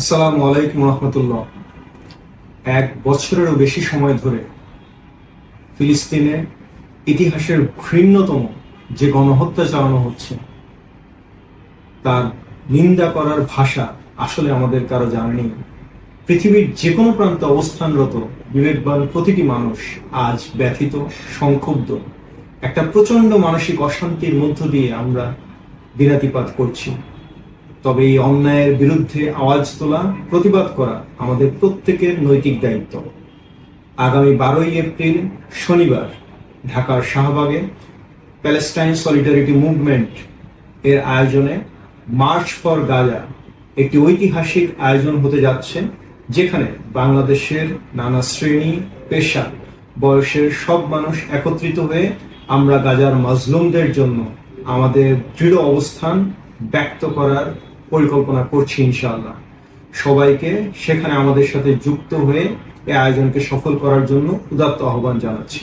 আসসালামু আলাইকুম রহমতুল্লাহ। এক বছরেরও বেশি সময় ধরে ফিলিস্তিনে ইতিহাসের ঘৃণ্যতম যে গণহত্যা চালানো হচ্ছে, তার নিন্দা করার ভাষা আসলে আমাদের কারও জানেনি পৃথিবীর যে কোনো প্রান্তে অবস্থানরত বিবেকবান প্রতিটি মানুষ আজ ব্যথিত, সংক্ষুব্ধ। একটা প্রচণ্ড মানসিক অশান্তির মধ্য দিয়ে আমরা দিনাতিপাত করছি। তবে এই অন্যায়ের বিরুদ্ধে আওয়াজ তোলা, প্রতিবাদ করা আমাদের প্রত্যেকের নৈতিক দায়িত্ব। আগামী বারোই এপ্রিল, শনিবার, ঢাকার শাহবাগে প্যালেস্টাইন সলিডারিটি মুভমেন্ট এর আয়োজনে মার্চ ফর গাজা একটি ঐতিহাসিক আয়োজন হতে যাচ্ছে, যেখানে বাংলাদেশের নানা শ্রেণি, পেশা, বয়সের সব মানুষ একত্রিত হয়ে আমরা গাজার মাজলুমদের জন্য আমাদের দৃঢ় অবস্থান ব্যক্ত করার পরিকল্পনা করছি ইনশাল্লাহ সবাইকে সেখানে আমাদের সাথে যুক্ত হয়ে এই আয়োজনকে সফল করার জন্য উদাত্ত আহ্বান জানাচ্ছি।